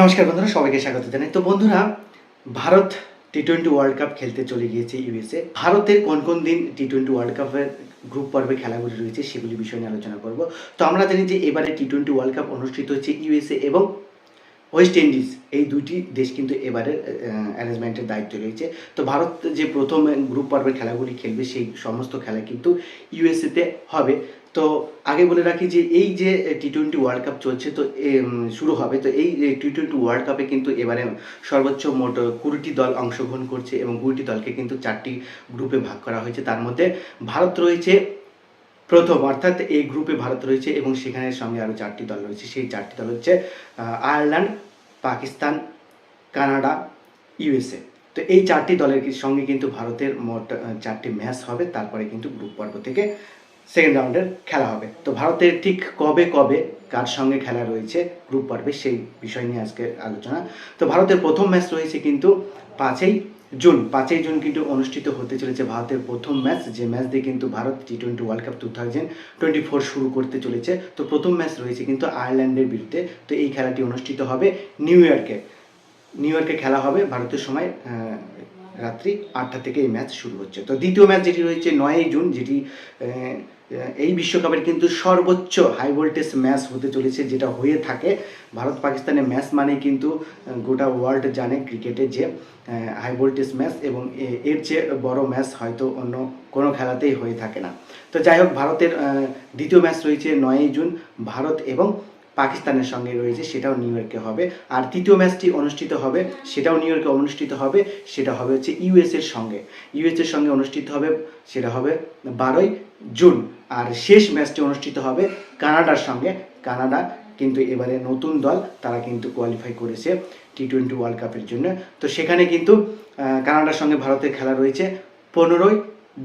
নমস্কার বন্ধুরা, সবাইকে স্বাগত জানাই। তো বন্ধুরা, Bharat T twenty world cup খেলতে চলে গিয়েছে ইউএসএ ভারতের কোন কোন দিন টি টোয়েন্টি ওয়ার্ল্ড কাপের গ্রুপ পর্বে খেলাগুলি রয়েছে সেগুলি বিষয় নিয়ে আলোচনা করব। তো আমরা জানি যে এবারে টি টোয়েন্টি ওয়ার্ল্ড কাপ অনুষ্ঠিত হচ্ছে ইউএসএ এবং ওয়েস্ট ইন্ডিজ এই দুটি দেশ কিন্তু এবারে অ্যারেঞ্জমেন্টের দায়িত্ব রয়েছে। তো ভারত যে প্রথম গ্রুপ পর্বের খেলাগুলি খেলবে সেই সমস্ত খেলা কিন্তু ইউএসএতে হবে। তো আগে বলে রাখি যে এই যে টি টোয়েন্টি ওয়ার্ল্ড কাপ চলছে, তো শুরু হবে। তো এই টি টোয়েন্টি ওয়ার্ল্ড কাপে কিন্তু এবারে সর্বোচ্চ মোট কুড়িটি দল অংশগ্রহণ করছে এবং কুড়িটি দলকে কিন্তু চারটি গ্রুপে ভাগ করা হয়েছে। তার মধ্যে ভারত রয়েছে প্রথম, অর্থাৎ এই গ্রুপে ভারত রয়েছে এবং সেখানে সঙ্গে আরও চারটি দল রয়েছে। সেই চারটি দল হচ্ছে আয়ারল্যান্ড, পাকিস্তান, কানাডা ইউএসএ তো এই চারটি দলের সঙ্গে কিন্তু ভারতের মোট চারটি ম্যাচ হবে। তারপরে কিন্তু গ্রুপ পর্ব থেকে সেকেন্ড রাউন্ডের খেলা হবে। তো ভারতের ঠিক কবে কবে কার সঙ্গে খেলা রয়েছে গ্রুপ পর্বে সেই বিষয় নিয়ে আজকে আলোচনা। তো ভারতের প্রথম ম্যাচ রয়েছে কিন্তু পাঁচই জুন। পাঁচই জুন কিন্তু অনুষ্ঠিত হতে চলেছে ভারতের প্রথম ম্যাচ যে ম্যাচ দিয়ে কিন্তু Bharat T twenty world cup two thousand twenty four শুরু করতে চলেছে। তো প্রথম ম্যাচ রয়েছে কিন্তু আয়ারল্যান্ডের বিরুদ্ধে। তো এই খেলাটি অনুষ্ঠিত হবে নিউ ইয়র্কে। নিউ ইয়র্কে খেলা হবে ভারতের সময় রাত্রি আটটা থেকে এই ম্যাচ শুরু হচ্ছে। তো দ্বিতীয় ম্যাচ যেটি রয়েছে নয়ই জুন, যেটি এই বিশ্বকাপের কিন্তু সর্বোচ্চ হাই ভোল্টেজ ম্যাচ হতে চলেছে যেটা হয়ে থাকে। ভারত পাকিস্তানের ম্যাচ মানে কিন্তু গোটা ওয়ার্ল্ড জানে ক্রিকেটে যে হাই ভোল্টেজ ম্যাচ এবং এর চেয়ে বড় ম্যাচ হয়তো অন্য কোনো খেলাতেই হয়ে থাকে না। তো যাই হোক, ভারতের দ্বিতীয় ম্যাচ রয়েছে নয়ই জুন। ভারত এবং পাকিস্তানের সঙ্গে রয়েছে, সেটাও নিউ ইয়র্কে হবে। আর তৃতীয় ম্যাচটি অনুষ্ঠিত হবে, সেটাও নিউ ইয়র্কে অনুষ্ঠিত হবে, সেটা হবে হচ্ছে ইউএস এর সঙ্গে। ইউএস এর সঙ্গে অনুষ্ঠিত হবে, সেটা হবে বারোই জুন। আর শেষ ম্যাচটি অনুষ্ঠিত হবে কানাডার সঙ্গে। কানাডা কিন্তু এবারে নতুন দল, তারা কিন্তু কোয়ালিফাই করেছে টি টোয়েন্টি ওয়ার্ল্ড কাপের জন্য। তো সেখানে কিন্তু কানাডার সঙ্গে ভারতের খেলা রয়েছে পনেরোই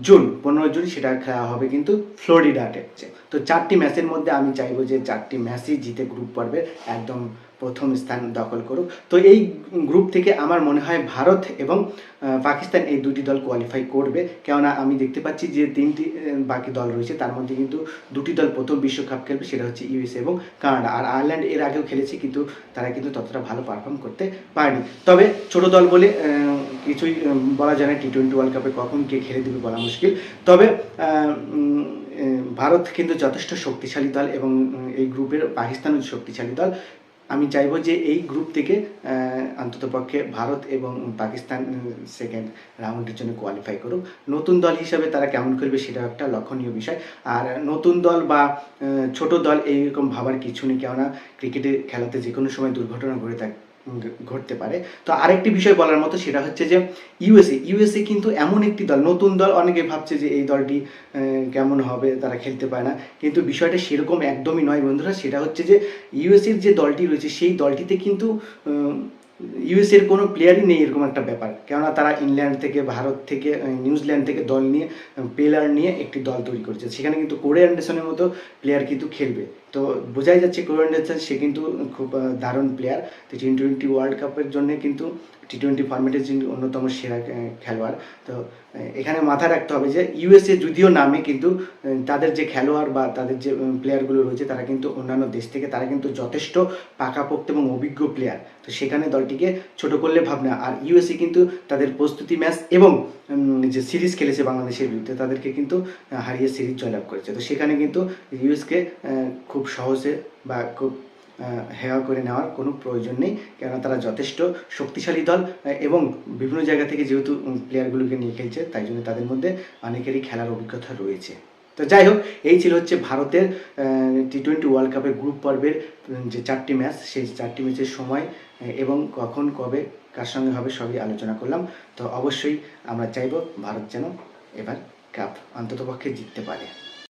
জুন। পনেরো জুন সেটা খেলা হবে কিন্তু ফ্লোরিডাতে। তো চারটি ম্যাচের মধ্যে আমি চাইব যে চারটি ম্যাচই জিতে গ্রুপ পর্বে একদম প্রথম স্থান দখল করুক। তো এই গ্রুপ থেকে আমার মনে হয় ভারত এবং পাকিস্তান এই দুটি দল কোয়ালিফাই করবে। কেননা আমি দেখতে পাচ্ছি যে তিনটি বাকি দল রয়েছে, তার মধ্যে কিন্তু দুটি দল প্রথম বিশ্বকাপ খেলবে, সেটা হচ্ছে ইউএসএ এবং কানাডা। আর আয়ারল্যান্ড এর আগেও খেলেছে, কিন্তু তারা কিন্তু ততটা ভালো পারফর্ম করতে পারেনি। তবে ছোট দল বলে কিছুই বলা যায় না টি টোয়েন্টি ওয়ার্ল্ড কাপে কখন কে খেলে দেবে বলা মুশকিল। তবে ভারত কিন্তু যথেষ্ট শক্তিশালী দল এবং এই গ্রুপের পাকিস্তানও শক্তিশালী দল। আমি চাইব যে এই গ্রুপ থেকে অন্তত পক্ষে ভারত এবং পাকিস্তান সেকেন্ড রাউন্ডের জন্য কোয়ালিফাই করুক। নতুন দল হিসাবে তারা কেমন খেলবে সেটা একটা লক্ষণীয় বিষয়। আর নতুন দল বা ছোট দল এইরকম ভাবার কিছু নেই, কেননা ক্রিকেটে খেলাতে যে কোনো সময় দুর্ঘটনা ঘটে থাকে ঘটতে পারে। তো আরেকটি বিষয় বলার মতো সেটা হচ্ছে যে ইউএসএ ইউএসএ কিন্তু এমন একটি দল, নতুন দল, অনেকে ভাবছে যে এই দলটি কেমন হবে, তারা খেলতে পারে না। কিন্তু বিষয়টা সেরকম একদমই নয় বন্ধুরা, সেটা হচ্ছে যে ইউএসএর যে দলটি রয়েছে, সেই দলটিতে কিন্তু ইউএসএর কোনো প্লেয়ারই নেই এরকম একটা ব্যাপার। কেননা তারা ইংল্যান্ড থেকে, ভারত থেকে নিউজিল্যান্ড থেকে দল নিয়ে প্লেয়ার নিয়ে একটি দল তৈরি করেছে। সেখানে কিন্তু কোরে অ্যান্ডারসনের মতো প্লেয়ার কিন্তু খেলবে। তো বোঝাই যাচ্ছে কোরে অ্যান্ডারসন সে কিন্তু খুব দারুণ প্লেয়ার তো টি টোয়েন্টি ওয়ার্ল্ড কাপের জন্য কিন্তু টি টোয়েন্টি ফর্মেটের যিনি অন্যতম সেরা খেলোয়াড়, তো এখানে মাথায় রাখতে হবে যে ইউএসএ যদিও নামে কিন্তু তাদের যে খেলোয়াড় বা তাদের যে প্লেয়ারগুলো রয়েছে, তারা কিন্তু অন্যান্য দেশ থেকে, তারা কিন্তু যথেষ্ট পাকাপোক্ত এবং অভিজ্ঞ প্লেয়ার তো সেখানে দলটিকে ছোট করলে ভাবনা আর ইউএসএ কিন্তু তাদের প্রস্তুতি ম্যাচ এবং যে সিরিজ খেলেছে বাংলাদেশের বিরুদ্ধে, তাদেরকে কিন্তু হারিয়ে সিরিজ জয়লাভ করেছে। তো সেখানে কিন্তু ইউএসকে খুব সহজে বা খুব হেয়া করে নেওয়ার কোনো প্রয়োজন নেই। কেননা তারা যথেষ্ট শক্তিশালী দল এবং বিভিন্ন জায়গা থেকে যেহেতু প্লেয়ারগুলোকে নিয়ে খেলছে, তাই জন্য তাদের মধ্যে অনেকেরই খেলার অভিজ্ঞতা রয়েছে। তো যাই হোক, এই ছিল হচ্ছে ভারতের টি টোয়েন্টি ওয়ার্ল্ড কাপের গ্রুপ পর্বের যে চারটি ম্যাচ সেই চারটি ম্যাচের সময় এবং কখন, কবে, কার সঙ্গে হবে সবই আলোচনা করলাম। তো অবশ্যই আমরা চাইব ভারত যেন এবার কাপ অন্ততপক্ষে জিততে পারে।